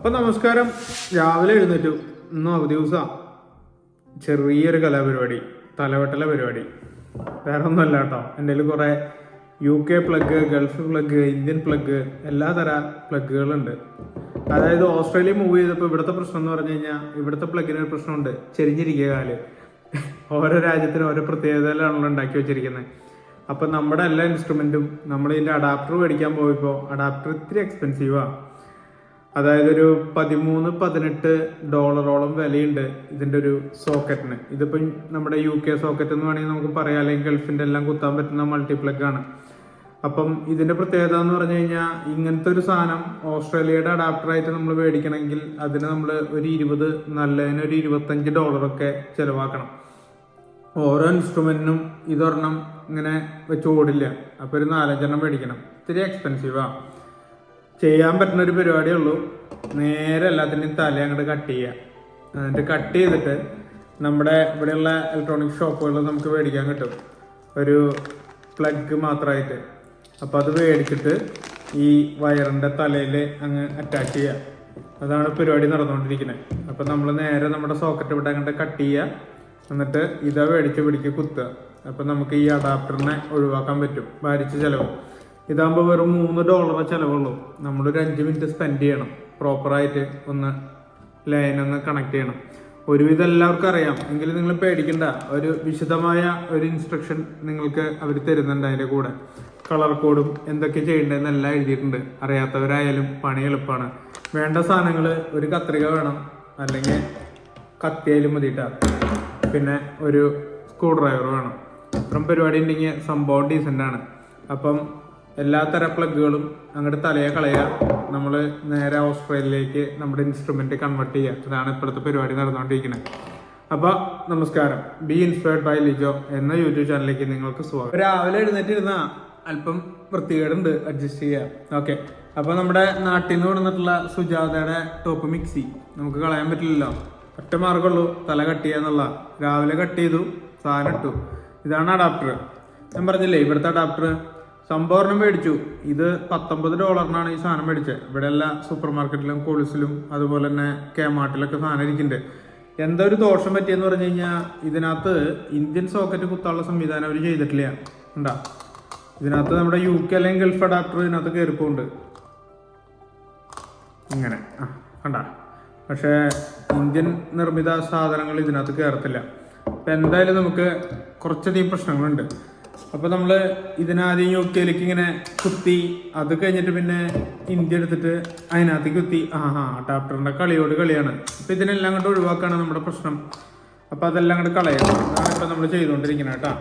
അപ്പൊ നമസ്കാരം. രാവിലെ എഴുന്നേറ്റു. ഇന്ന് അവധി ദിവസമാണ് ചെറിയൊരു കലാപരിപാടി. തലവെട്ടല പരിപാടി. വേറെ ഒന്നുമല്ല കേട്ടോ. എന്റെ കയ്യിൽ കുറേ U K plug Gulf plug Indian plug എല്ലാ തര പ്ലഗുകളുണ്ട് അതായത് ഓസ്ട്രേലിയ മൂവ് ചെയ്തപ്പോൾ ഇവിടുത്തെ പ്രശ്നം എന്ന് പറഞ്ഞു കഴിഞ്ഞാൽ ഇവിടുത്തെ പ്ലഗിന് ഒരു പ്രശ്നമുണ്ട്. ചെരിഞ്ഞിരിക്കുക കാൽ. ഓരോ രാജ്യത്തിനും ഓരോ പ്രത്യേകതകളാണല്ലോ ഉണ്ടാക്കി വെച്ചിരിക്കുന്നത് അപ്പം നമ്മുടെ എല്ലാ ഇൻസ്ട്രുമെന്റും നമ്മൾ ഇതിന്റെ അഡാപ്റ്റർ മേടിക്കാൻ പോയപ്പോൾ അഡാപ്റ്റർ ഇത്തിരി എക്സ്പെൻസീവാണ് അതായത് ഒരു പതിമൂന്ന് പതിനെട്ട് ഡോളറോളം വിലയുണ്ട് ഇതിന്റെ ഒരു സോക്കറ്റിന്. ഇതിപ്പം നമ്മുടെ യു കെ സോക്കറ്റ് എന്ന് വേണമെങ്കിൽ നമുക്ക് പറയാം. അല്ലെങ്കിൽ ഗൾഫിന്റെ എല്ലാം കുത്താൻ പറ്റുന്ന മൾട്ടിപ്ലഗ് ആണ്. അപ്പം ഇതിന്റെ പ്രത്യേകത എന്ന് പറഞ്ഞു കഴിഞ്ഞാൽ ഇങ്ങനത്തെ ഒരു സാധനം ഓസ്ട്രേലിയയുടെ അഡാപ്റ്റർ ആയിട്ട് നമ്മൾ മേടിക്കണമെങ്കിൽ അതിന് നമ്മൾ ഒരു ഇരുപത് നല്ലതിന് ഒരു ഇരുപത്തഞ്ച് ഡോളറൊക്കെ ചിലവാക്കണം. ഓരോ ഇൻസ്ട്രുമെന്റിനും ഇതൊരെണ്ണം ഇങ്ങനെ വെച്ച് ഓടില്ല. അപ്പൊ ഒരു നാലഞ്ചെണ്ണം മേടിക്കണം. ഇത്തിരി എക്സ്പെൻസീവാ ചെയ്യാൻ പറ്റുന്ന ഒരു പരിപാടിയേ ഉള്ളൂ. നേരെ എല്ലാത്തിന്റെയും തല അങ്ങോട്ട് കട്ട് ചെയ്യുക എന്നിട്ട് കട്ട് ചെയ്തിട്ട് നമ്മുടെ ഇവിടെയുള്ള ഇലക്ട്രോണിക് ഷോപ്പുകളിൽ നമുക്ക് മേടിക്കാൻ കിട്ടും. ഒരു പ്ലഗ് മാത്രമായിട്ട് അപ്പോൾ അത് മേടിച്ചിട്ട് ഈ വയറിന്റെ തലയിൽ അങ്ങ് അറ്റാച്ച് ചെയ്യുക അതാണ് പരിപാടി നടന്നുകൊണ്ടിരിക്കുന്നത് അപ്പോൾ നമ്മൾ നേരെ നമ്മുടെ സോക്കറ്റ് ഇവിടെ അങ്ങോട്ട് കട്ട് ചെയ്യുക എന്നിട്ട് ഇതാ മേടിച്ച് പിടിക്ക് കുത്തുക. അപ്പം നമുക്ക് ഈ അഡാപ്റ്ററിനെ ഒഴിവാക്കാൻ പറ്റും. ഭാരിച്ച ചിലവ്. ഇതാകുമ്പോൾ വെറും മൂന്ന് ഡോളറെ ചിലവുള്ളൂ. നമ്മളൊരു അഞ്ച് മിനിറ്റ് സ്പെൻഡ് ചെയ്യണം. പ്രോപ്പറായിട്ട് ഒന്ന് ലൈൻ ഒന്ന് കണക്ട് ചെയ്യണം. ഒരുവിധം എല്ലാവർക്കും അറിയാം. എങ്കിലും നിങ്ങൾ പേടിക്കണ്ട. ഒരു വിശദമായ ഒരു ഇൻസ്ട്രക്ഷൻ നിങ്ങൾക്ക് അവർ തരുന്നുണ്ട് അതിന്റെ കൂടെ. കളർ കോഡും എന്തൊക്കെ ചെയ്യേണ്ടതെന്ന് എല്ലാം എഴുതിയിട്ടുണ്ട്. അറിയാത്തവരായാലും പണി എളുപ്പമാണ് വേണ്ട സാധനങ്ങൾ ഒരു കത്രിക വേണം. അല്ലെങ്കിൽ കത്തിയായാലും മതിട്ടാ. പിന്നെ ഒരു സ്ക്രൂ ഡ്രൈവർ വേണം. ഇത്രയും പരിപാടി ഉണ്ടെങ്കിൽ സംഭവം ഡീസന്റ് ആണ്. അപ്പം എല്ലാ തര പ്ലഗുകളും അങ്ങോട്ട് തലയെ കളയുക നമ്മൾ നേരെ ഓസ്ട്രേലിയയിലേക്ക് നമ്മുടെ ഇൻസ്ട്രുമെന്റ് കൺവേർട്ട് ചെയ്യുക ഇതാണ് ഇപ്പോഴത്തെ പരിപാടി നടന്നുകൊണ്ടിരിക്കുന്നത് അപ്പോൾ നമസ്കാരം. ബി ഇൻസ്പയർഡ് ബൈ ലിജോ എന്ന യൂട്യൂബ് ചാനലിലേക്ക് നിങ്ങൾക്ക് സ്വാഗതം. രാവിലെ എഴുന്നേറ്റിരുന്ന അല്പം വൃത്തികേടുണ്ട്. അഡ്ജസ്റ്റ് ചെയ്യുക ഓക്കെ അപ്പോൾ നമ്മുടെ നാട്ടിൽ നിന്ന് കൊണ്ടുവന്നിട്ടുള്ള സുജാതയുടെ ടോപ്പ് മിക്സി നമുക്ക് കളയാൻ പറ്റില്ലല്ലോ. ഒറ്റ മാർഗമുള്ളൂ തല കട്ട് ചെയ്യാന്നുള്ള രാവിലെ കട്ട് ചെയ്തു സാധനം ഇട്ടു. ഇതാണ് അഡാപ്റ്റർ ഞാൻ പറഞ്ഞില്ലേ ഇവിടുത്തെ അഡാപ്റ്റർ സംഭവം മേടിച്ചു. ഇത് പത്തൊമ്പത് ഡോളറിനാണ് ഈ സാധനം മേടിച്ചത് ഇവിടെ എല്ലാ സൂപ്പർ മാർക്കറ്റിലും കോളിസിലും അതുപോലെ തന്നെ കേമാർട്ടിലൊക്കെ സാധനം ഇരിക്കുന്നുണ്ട്. എന്താ ഒരു ദോഷം പറ്റിയെന്ന് പറഞ്ഞു കഴിഞ്ഞാൽ ഇതിനകത്ത് ഇന്ത്യൻ സോക്കറ്റ് കുത്താനുള്ള സംവിധാനം അവർ ചെയ്തിട്ടില്ല. ഉണ്ടാ ഇതിനകത്ത് നമ്മുടെ യു കെ അല്ലെങ്കിൽ ഗൾഫ് അഡാപ്റ്റർ ഇതിനകത്ത് കയറിപ്പോണ്ട് ഇങ്ങനെ. ആ കണ്ട? പക്ഷേ ഇന്ത്യൻ നിർമ്മിത സാധനങ്ങൾ ഇതിനകത്ത് കയറത്തില്ല. അപ്പം എന്തായാലും നമുക്ക് കുറച്ചധികം പ്രശ്നങ്ങളുണ്ട്. അപ്പോൾ നമ്മൾ ഇതിനാദ്യം യു കെയിലേക്ക് ഇങ്ങനെ കുത്തി അത് കഴിഞ്ഞിട്ട് പിന്നെ ഇന്ത്യ എടുത്തിട്ട് അതിനകത്ത് കുത്തി. ആഹാ ടാപ്റ്ററിന്റെ കളിയോട് കളിയാണ്. അപ്പോൾ ഇതിനെല്ലാം അങ്ങോട്ട് ഒഴിവാക്കാണ് നമ്മുടെ പ്രശ്നം. അപ്പോൾ അതെല്ലാം അങ്ങോട്ട് കളയണം. അതാണ് ഇപ്പോൾ നമ്മൾ ചെയ്തുകൊണ്ടിരിക്കുന്നത് കേട്ടോ.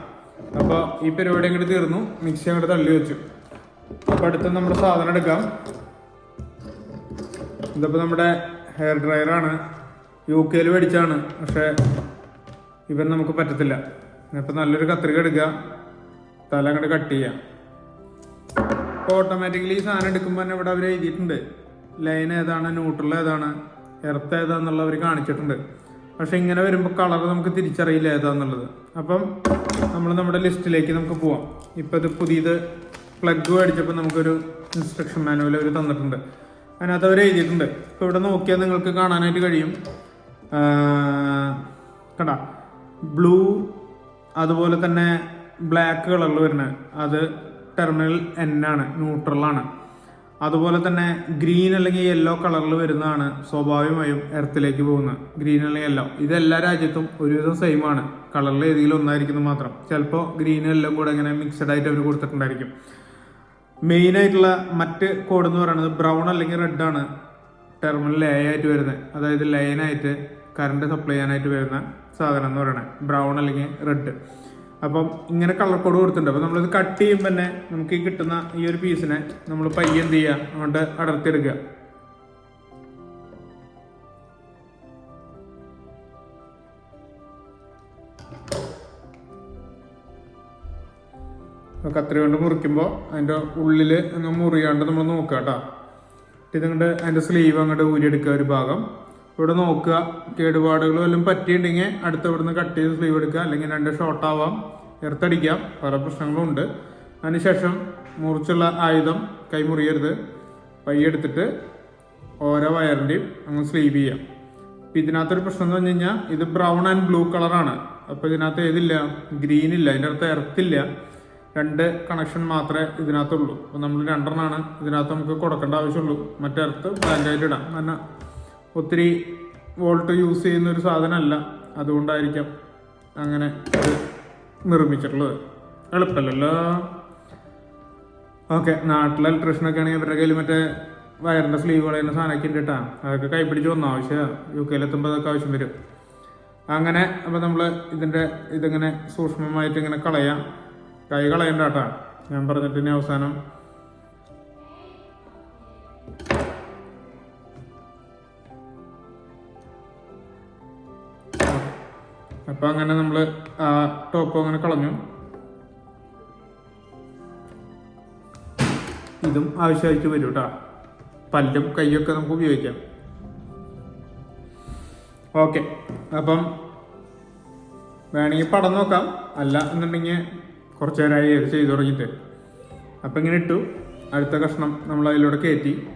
അപ്പോൾ ഈ പരിപാടി അങ്ങോട്ട് തീർന്നു. മിക്സി അങ്ങോട്ട് തള്ളി വെച്ചു. അപ്പോൾ അടുത്ത് നമ്മുടെ സാധനം എടുക്കാം. ഇതിപ്പോൾ നമ്മുടെ ഹെയർ ഡ്രയറാണ് യു കെയിൽ മേടിച്ചാണ്. പക്ഷെ ഇവൻ നമുക്ക് പറ്റത്തില്ല. ഇപ്പൊ നല്ലൊരു കത്രിക എടുക്കുക തല അങ്ങോട്ട് കട്ട് ചെയ്യാം. അപ്പോൾ ഓട്ടോമാറ്റിക്കലി ഈ സാധനം എടുക്കുമ്പോൾ തന്നെ ഇവിടെ അവർ എഴുതിയിട്ടുണ്ട്. ലൈൻ ഏതാണ് ന്യൂട്രൽ ഏതാണ് എർത്ത് ഏതാന്നുള്ളത് അവർ കാണിച്ചിട്ടുണ്ട്. പക്ഷെ ഇങ്ങനെ വരുമ്പോൾ കളർ നമുക്ക് തിരിച്ചറിയില്ല ഏതാന്നുള്ളത്. അപ്പം നമ്മൾ നമ്മുടെ ലിസ്റ്റിലേക്ക് നമുക്ക് പോവാം. ഇപ്പം ഇത് പുതിയത് പ്ലഗ് മേടിച്ചപ്പോൾ നമുക്കൊരു ഇൻസ്ട്രക്ഷൻ മാനുവൽ അവർ തന്നിട്ടുണ്ട്. അതിനകത്ത് അവർ എഴുതിയിട്ടുണ്ട്. ഇപ്പോൾ ഇവിടെ നോക്കിയാൽ നിങ്ങൾക്ക് കാണാനായിട്ട് കഴിയും. കണ്ട? ബ്ലൂ അതുപോലെ തന്നെ ബ്ലാക്ക് കളറിൽ വരുന്നത് അത് ടെർമിനൽ എൻ ആണ് ന്യൂട്രലാണ് അതുപോലെ തന്നെ ഗ്രീൻ അല്ലെങ്കിൽ യെല്ലോ കളറിൽ വരുന്നതാണ് സ്വാഭാവികമായും എർത്തിലേക്ക് പോകുന്നത്. ഗ്രീൻ അല്ലെങ്കിൽ യെല്ലോ. ഇത് എല്ലാ രാജ്യത്തും ഒരുവിധം സെയിം ആണ്. കളറിൽ ഏതെങ്കിലും ഒന്നായിരിക്കുന്നത് മാത്രം. ചിലപ്പോൾ ഗ്രീനും എല്ലാം കൂടെ ഇങ്ങനെ മിക്സഡ് ആയിട്ട് അവർ കൊടുത്തിട്ടുണ്ടായിരിക്കും. മെയിൻ ആയിട്ടുള്ള മറ്റ് കോഡ് എന്ന് പറയുന്നത് ബ്രൗൺ അല്ലെങ്കിൽ റെഡ് ആണ് ടെർമിനൽ എ ആയിട്ട് വരുന്നത് അതായത് ലൈനായിട്ട് കറണ്ട് സപ്ലൈ ചെയ്യാനായിട്ട് വരുന്ന സാധനം എന്ന് പറയുന്നത് ബ്രൗൺ അല്ലെങ്കിൽ റെഡ് അപ്പം ഇങ്ങനെ കളർ കോഡ് കൊടുത്തിട്ടുണ്ട്. അപ്പം നമ്മളിത് കട്ട് ചെയ്യുമ്പോൾ തന്നെ നമുക്ക് ഈ കിട്ടുന്ന ഈ ഒരു പീസിനെ നമ്മൾ പയ്യെ എന്ത് ചെയ്യുക അതുകൊണ്ട് അടർത്തിയെടുക്കുക. കത്രി കൊണ്ട് മുറിക്കുമ്പോൾ അതിന്റെ ഉള്ളിൽ അങ്ങ് മുറിയാണ്ട് നമ്മൾ നോക്കുക കേട്ടോ. ഇതങ്ങോട്ട് അതിന്റെ സ്ലീവ് അങ്ങോട്ട് ഊരിയെടുക്കുക ഒരു ഭാഗം. ഇവിടെ നോക്കുക. കേടുപാടുകൾ വല്ലതും പറ്റിയിട്ടുണ്ടെങ്കിൽ അടുത്ത ഇവിടുന്ന് കട്ട് ചെയ്ത് സ്ലീവ് എടുക്കുക. അല്ലെങ്കിൽ രണ്ട് ഷോർട്ട് ആവാം. എർത്തടിക്കാം. പല പ്രശ്നങ്ങളും ഉണ്ട് അതിനുശേഷം മുറിച്ചുള്ള ആയുധം കൈ മുറിയരുത് പയ്യെടുത്തിട്ട് ഓരോ വയറിന്റെയും അങ്ങ് സ്ലീവ് ചെയ്യാം. ഇപ്പം ഇതിനകത്തൊരു പ്രശ്നം എന്ന് പറഞ്ഞു കഴിഞ്ഞാൽ ഇത് ബ്രൗൺ ആൻഡ് ബ്ലൂ കളറാണ് അപ്പോൾ ഇതിനകത്ത് ഏതില്ല? ഗ്രീൻ ഇല്ല. അതിന്റെ അടുത്ത് എർത്തില്ല രണ്ട് കണക്ഷൻ മാത്രമേ ഇതിനകത്തുള്ളൂ. അപ്പോൾ നമ്മൾ രണ്ടെണ്ണമാണ് ഇതിനകത്ത് നമുക്ക് കൊടുക്കേണ്ട ആവശ്യമുള്ളൂ. മറ്റേ എർത്ത് ബ്ലാങ്കായിട്ട് ഇടാം. കാരണം ഒത്തിരി വോൾട്ട് യൂസ് ചെയ്യുന്ന ഒരു സാധനമല്ല. അതുകൊണ്ടായിരിക്കാം അങ്ങനെ നിർമ്മിച്ചിട്ടുള്ളത്. എളുപ്പമല്ലല്ലോ. ഓക്കെ നാട്ടിലെ ഇലക്ട്രീഷനൊക്കെ ആണെങ്കിൽ ഇവരുടെ കയ്യിൽ മറ്റേ വയറിന്റെ സ്ലീവ് കളയുന്ന സാധനമൊക്കെ ഉണ്ട് കേട്ടോ. അതൊക്കെ കൈപ്പിടിച്ച് വന്ന? ആവശ്യമാണ് യു കെയിലെത്തുമ്പോൾ അതൊക്കെ ആവശ്യം വരും. അങ്ങനെ അപ്പോൾ നമ്മൾ ഇതിന്റെ ഇതിങ്ങനെ സൂക്ഷ്മമായിട്ട് ഇങ്ങനെ കളയാം. കൈ കളയണ്ട ഞാൻ പറഞ്ഞിട്ട് ഇനി അവസാനം അപ്പം അങ്ങനെ നമ്മൾ ആ ടോപ്പ് അങ്ങനെ കളഞ്ഞു. ഇതും ആവശ്യമായിട്ട് വരും കേട്ടോ പല്ലും കൈയൊക്കെ നമുക്ക് ഉപയോഗിക്കാം. ഓക്കെ. അപ്പം വേണമെങ്കിൽ പടം നോക്കാം. അല്ല എന്നുണ്ടെങ്കിൽ കുറച്ചു നേരമായി ചെയ്തു തുടങ്ങിയിട്ട്. അപ്പം ഇങ്ങനെ ഇട്ടു. അടുത്ത കഷ്ണം നമ്മൾ അതിലൂടെ കയറ്റി.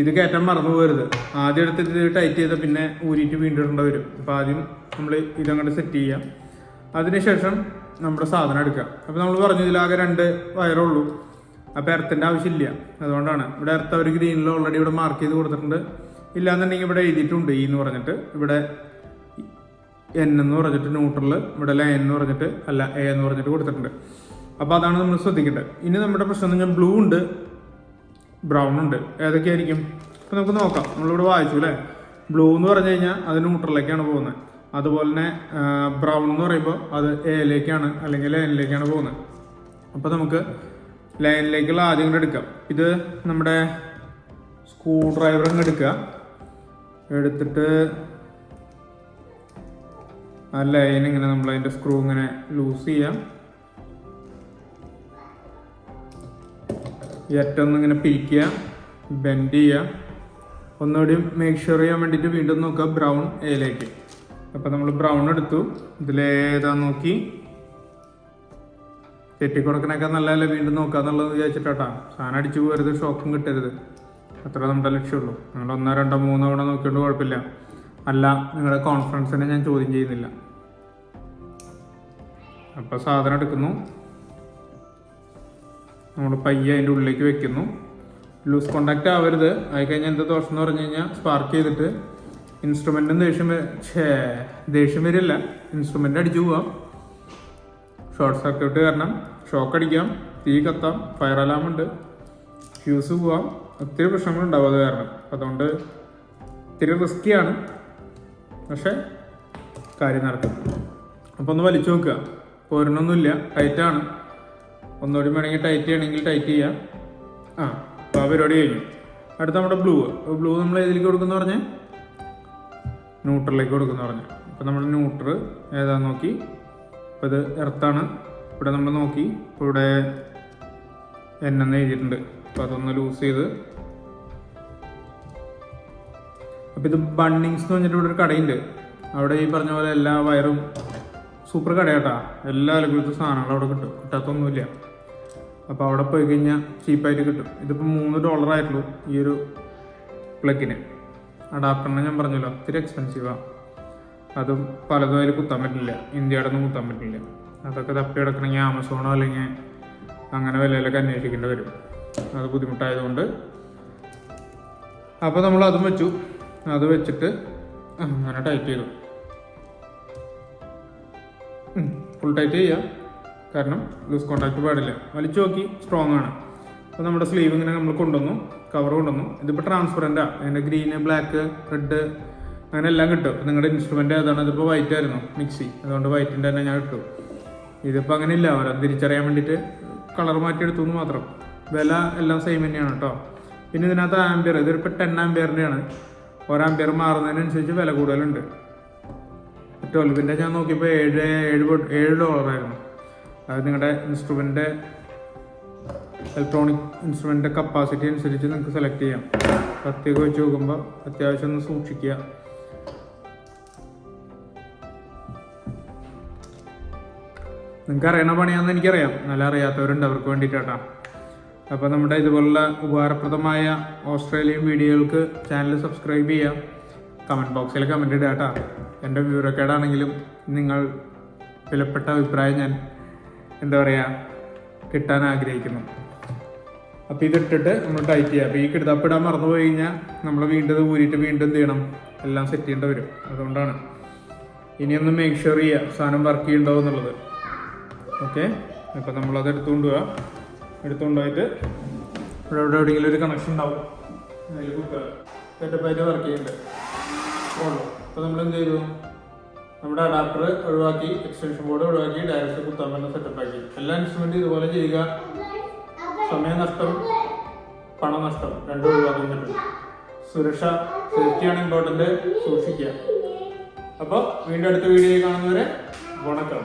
ഇത് കയറ്റാൻ മറന്നു പോകരുത്. ആദ്യം എടുത്തിട്ട് ടൈറ്റ് ചെയ്താൽ പിന്നെ ഊരിയിട്ട് വീണ്ടും വരും. അപ്പം ആദ്യം നമ്മൾ ഇതങ്ങോട്ട് സെറ്റ് ചെയ്യാം. അതിനുശേഷം നമ്മുടെ സാധനം എടുക്കാം അപ്പോൾ നമ്മൾ പറഞ്ഞു ഇതിലാകെ രണ്ട് വയറുള്ളൂ അപ്പോൾ എർത്തിന്റെ ആവശ്യമില്ല. അതുകൊണ്ടാണ്. ഇവിടെ എർത്ത് അവർ ഗ്രീനിൽ ഓൾറെഡി ഇവിടെ മാർക്ക് ചെയ്ത് കൊടുത്തിട്ടുണ്ട്. ഇല്ലാന്നുണ്ടെങ്കിൽ ഇവിടെ എഴുതിയിട്ടുണ്ട് ഈ എന്ന് പറഞ്ഞിട്ട്. ഇവിടെ എൻ എന്ന് പറഞ്ഞിട്ട് ന്യൂട്രൽ ഇവിടെ ലൈൻ എന്ന് പറഞ്ഞിട്ട് അല്ല എ എന്ന് പറഞ്ഞിട്ട് കൊടുത്തിട്ടുണ്ട്. അപ്പോൾ അതാണ് നമ്മൾ ശ്രദ്ധിക്കേണ്ടത്. ഇനി നമ്മുടെ പ്രശ്നം എന്ന് പറഞ്ഞാൽ ബ്ലൂ ഉണ്ട്. ബ്രൗൺ ഉണ്ട്. ഏതൊക്കെയായിരിക്കും? അപ്പോൾ നമുക്ക് നോക്കാം. നമ്മളിവിടെ വായിച്ചു അല്ലേ? ബ്ലൂ എന്ന് പറഞ്ഞു കഴിഞ്ഞാൽ അത് ന്യൂട്രലിലേക്കാണ് പോകുന്നത് അതുപോലെ തന്നെ ബ്രൗൺ എന്ന് പറയുമ്പോൾ അത് എയിലേക്കാണ് അല്ലെങ്കിൽ ലൈനിലേക്കാണ് പോകുന്നത് അപ്പോൾ നമുക്ക് ലൈനിലേക്കുള്ള ആദ്യം കൂടെ എടുക്കാം. ഇത് നമ്മുടെ സ്ക്രൂ ഡ്രൈവർ അങ്ങ് എടുക്കുക. എടുത്തിട്ട് ആ ലൈൻ ഇങ്ങനെ നമ്മൾ അതിന്റെ സ്ക്രൂ ഇങ്ങനെ ലൂസ് ചെയ്യാം. അറ്റം ഒന്ന് ഇങ്ങനെ പിരിക്കുക ബെൻഡ് ചെയ്യുക ഒന്നുകൂടി മേക്ക് ഷുവർ ചെയ്യാൻ വേണ്ടിയിട്ട് വീണ്ടും നോക്കുക ബ്രൗൺ എയിലേക്ക് അപ്പോൾ നമ്മൾ ബ്രൗൺ എടുത്തു. ഇതിലേതാ നോക്കി? തെറ്റിക്കൊടുക്കണൊക്കെ നല്ലതല്ല വീണ്ടും നോക്കുക എന്നുള്ളത് വിചാരിച്ചിട്ടാ സാധനം അടിച്ചു പോകരുത് ഷോക്കും കിട്ടരുത്. അത്ര നമ്മുടെ ലക്ഷ്യമുള്ളൂ നിങ്ങൾ ഒന്നോ രണ്ടോ മൂന്നോ തവണ നോക്കിയോണ്ട് കുഴപ്പമില്ല. അല്ല നിങ്ങളുടെ കോൺഫിഡൻസിനെ ഞാൻ ചോദ്യം ചെയ്യുന്നില്ല. അപ്പോൾ സാധനം എടുക്കുന്നു. നമ്മൾ പയ്യ അതിന്റെ ഉള്ളിലേക്ക് വെക്കുന്നു. ലൂസ് കോണ്ടാക്റ്റ് ആവരുത്. ആയിക്കഴിഞ്ഞാൽ എന്താ ദോഷം എന്ന് പറഞ്ഞു കഴിഞ്ഞാൽ സ്പാർക്ക് ചെയ്തിട്ട് ഇൻസ്ട്രുമെന്റും ദേഷ്യം ഛേ ദേഷ്യം വരില്ല. ഇൻസ്ട്രുമെന്റ് അടിച്ചു പോവാം. ഷോർട്ട് സർക്യൂട്ട് കാരണം ഷോക്ക് അടിക്കാം. തീ കത്താം. ഫയർ അലാം ഉണ്ട്. ഫ്യൂസ് പോവാം. ഒത്തിരി പ്രശ്നങ്ങളുണ്ടാവും അത് കാരണം. അതുകൊണ്ട് ഇത്തിരി റിസ്ക്കിയാണ് പക്ഷേ കാര്യം നടക്കും. അപ്പോൾ ഒന്ന് വലിച്ചു നോക്കുക. പോരണമൊന്നുമില്ല ടൈറ്റാണ് ഒന്നുകൂടി വേണമെങ്കിൽ ടൈറ്റ് ചെയ്യണമെങ്കിൽ ടൈറ്റ് ചെയ്യാം. ആ അപ്പോൾ ആ പരിപാടി കഴിഞ്ഞു. അടുത്ത നമ്മുടെ ബ്ലൂ ബ്ലൂ നമ്മൾ ഏതിലേക്ക് കൊടുക്കുന്ന പറഞ്ഞേ? ന്യൂട്രലിലേക്ക് കൊടുക്കുന്ന പറഞ്ഞു. അപ്പോൾ നമ്മൾ ന്യൂട്രൽ ഏതാ നോക്കി? അപ്പോൾ ഇത് എർത്താണ്. ഇവിടെ നമ്മൾ നോക്കി. ഇവിടെ എൻ എന്ന് എഴുതിയിട്ടുണ്ട്. അപ്പോൾ അതൊന്ന് ലൂസ് ചെയ്ത്. അപ്പോൾ ഇത് ബണ്ണിങ്സ് എന്ന് പറഞ്ഞിട്ട് ഇവിടെ ഒരു കടയുണ്ട്. അവിടെ ഈ പറഞ്ഞ പോലെ എല്ലാ വയറും സൂപ്പർ കടയാട്ടാ. എല്ലാ ലഘുവിധ സാധനങ്ങളും അവിടെ കിട്ടും. കിട്ടാത്തൊന്നുമില്ല. അപ്പോൾ അവിടെ പോയി കഴിഞ്ഞാൽ ചീപ്പായിട്ട് കിട്ടും. ഇതിപ്പോൾ മൂന്ന് ഡോളർ ആയിട്ടുള്ളൂ ഈ ഒരു പ്ലഗിന് അഡാപ്റ്ററിനെ ഞാൻ പറഞ്ഞല്ലോ ഒത്തിരി എക്സ്പെൻസീവാണ് അതും പലതും അതിൽ കുത്താൻ പറ്റില്ല. ഇന്ത്യയുടെ ഒന്നും കുത്താൻ പറ്റില്ല. അതൊക്കെ തപ്പി കിടക്കണമെങ്കിൽ ആമസോണോ അല്ലെങ്കിൽ അങ്ങനെ വിലയിലൊക്കെ അന്വേഷിക്കേണ്ടി വരും. അത് ബുദ്ധിമുട്ടായതുകൊണ്ട്. അപ്പോൾ നമ്മൾ അതും വെച്ചു. അത് വെച്ചിട്ട് അങ്ങനെ ടൈപ്പ് ചെയ്തു. ഫുൾ ടൈറ്റ് ചെയ്യാം. കാരണം ലൂസ് കോൺടാക്ട് പാടില്ല. വലിച്ചു നോക്കി സ്ട്രോങ് ആണ്. അപ്പോൾ നമ്മുടെ സ്ലീവ് ഇങ്ങനെ നമ്മൾ കൊണ്ടുവന്നു. കവർ കൊണ്ടുവന്നു. ഇതിപ്പോൾ ട്രാൻസ്പെറന്റാണ് അതിന്റെ ഗ്രീന് ബ്ലാക്ക് റെഡ് അങ്ങനെ എല്ലാം കിട്ടും. നിങ്ങളുടെ ഇൻസ്ട്രുമെന്റ് ഏതാണ്? ഇതിപ്പോൾ വൈറ്റ് ആയിരുന്നു. മിക്സി അതുകൊണ്ട് വൈറ്റിന്റെ തന്നെ ഞാൻ ഇട്ടു. ഇതിപ്പോൾ അങ്ങനെ ഇല്ല അവരെ തിരിച്ചറിയാൻ വേണ്ടിയിട്ട് കളർ മാറ്റിയെടുത്തു എന്ന് മാത്രം. വില എല്ലാം സെയിം തന്നെയാണ് കേട്ടോ പിന്നെ ഇതിനകത്ത് ആംബിയർ ഇതിപ്പോൾ ടെൻ ആംബിയറിന്റെയാണ് ഒരാംബിയർ മാറുന്നതിനനുസരിച്ച് വില കൂടുതലുണ്ട്. ട്വൽവിന്റെ ഞാൻ നോക്കിയപ്പോൾ ഏഴ് ഏഴ് ഏഴ് ഡോളറായിരുന്നു. അത് നിങ്ങളുടെ ഇൻസ്ട്രുമെന്റ് ഇലക്ട്രോണിക് ഇൻസ്ട്രുമെന്റ് കപ്പാസിറ്റി അനുസരിച്ച് നിങ്ങൾക്ക് സെലക്ട് ചെയ്യാം. പ്രത്യേകം വെച്ച് നോക്കുമ്പോൾ അത്യാവശ്യം ഒന്ന് സൂക്ഷിക്കുക. നിങ്ങൾക്ക് അറിയണ പണിയാണെന്ന് എനിക്കറിയാം. നല്ല അറിയാത്തവരുണ്ട് അവർക്ക് വേണ്ടിയിട്ടാട്ടാ അപ്പോൾ നമ്മുടെ ഇതുപോലുള്ള ഉപകാരപ്രദമായ ഓസ്ട്രേലിയൻ വീഡിയോകൾക്ക് ചാനൽ സബ്സ്ക്രൈബ് ചെയ്യാം. കമന്റ് ബോക്സിൽ കമന്റ് ഇടുക കേട്ടോ. എന്റെ വിവരക്കേടാണെങ്കിലും നിങ്ങൾ വിലപ്പെട്ട അഭിപ്രായം ഞാൻ എന്താ പറയുക കിട്ടാൻ ആഗ്രഹിക്കുന്നു. അപ്പോൾ ഇതിട്ടിട്ട് നമ്മൾ ടൈറ്റ് ചെയ്യുക അപ്പോൾ ഈ കിടത്തപ്പിടാൻ മറന്നു പോയി കഴിഞ്ഞാൽ നമ്മൾ വീണ്ടും ഊരിയിട്ട് വീണ്ടും എന്ത് ചെയ്യണം? എല്ലാം സെറ്റ് ചെയ്യേണ്ടി വരും. അതുകൊണ്ടാണ്. ഇനിയൊന്ന് മേക്ക് ഷുവർ ചെയ്യുക സാധനം വർക്ക് ചെയ്യണ്ടോ എന്നുള്ളത്. ഓക്കെ അപ്പോൾ നമ്മളത് എടുത്തുകൊണ്ട് പോവുക എടുത്തുകൊണ്ട് പോയിട്ട് ഇവിടെ എവിടെ എവിടെയെങ്കിലും ഒരു കണക്ഷൻ ഉണ്ടാവും. അതിൽ കുത്തുക സെറ്റപ്പായിട്ട് വർക്ക് ചെയ്യുന്നുണ്ട് ഉള്ളൂ അപ്പോൾ നമ്മൾ എന്ത് ചെയ്തു നമ്മുടെ അഡാപ്റ്റർ ഒഴിവാക്കി എക്സ്റ്റൻഷൻ ബോർഡ് ഒഴിവാക്കി ഡയറക്റ്റ് കുത്താൻ പറ്റുന്ന സെറ്റപ്പ് ആക്കി. എല്ലാ ഇൻസ്ട്രുമെന്റും ഇതുപോലെ ചെയ്യുക. സമയനഷ്ടം പണനഷ്ടം രണ്ടും ഒഴിവാക്കാൻ പറ്റും. സുരക്ഷ സേഫ്റ്റിയാണ് ഇമ്പോർട്ടന്റ് സൂക്ഷിക്കുക. അപ്പോൾ വീണ്ടും അടുത്ത വീഡിയോയിൽ കാണുന്നവരെ വണക്കം.